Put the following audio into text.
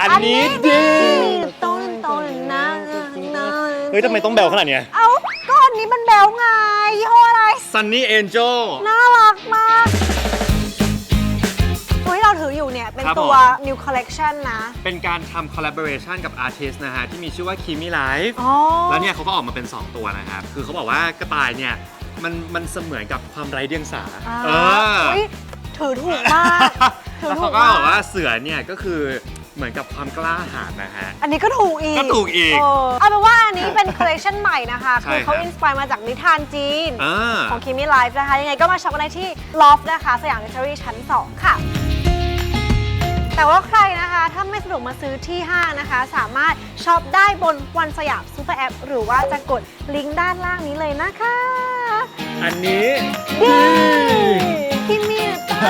อันนี้ดีต้นต้นนะนะเฮ้ยทำไมต้องแบลขนาดเนี้ย เอ้าก็อันนี้มันแบลไงยี่ห้ออะไร Sunny Angel น่ารักมากตัวที่เราถืออยู่เนี่ย เป็นครับตัว ผม new collection นะ เป็นการทำ collaboration กับ artist นะฮะ ที่มีชื่อว่า Kimi Life อ๋อ แล้วเนี่ยเขาก็ออกมาเป็น 2 ตัวนะครับ คือเขาบอกว่ากระต่ายเนี่ยมันมันเสมือนกับความไร้เดียงสาอ่าเออเฮ้ยถือถูกมาก ถือแล้วถูเขากก็มากบอกว่าเสือเนี่ยก็คือ เหมือนกับความกล้าหาญนะฮะ อันนี้ก็ถูกอีกก็ถูกอีกเเอาเป็นว่าอันนี้เป็น collection ใหม่นะคะใช่คือเขาครับอินสปายมาจากนิทานจีนอ่าของ Kimi Life นะคะ ยังไงก็มาช็อปกันได้ที่ Loft นะคะ สยาม Victory ชั้น 2 ค่ะแต่ว่าใครนะคะถ้าไม่สะดวกมาซื้อที่ห้างนะคะ สามารถช็อปได้บนวันสยามซูเปอร์แอป หรือว่าจะกดลิงก์ด้านล่างนี้เลยนะคะ อันนี้ดีคิมิต้า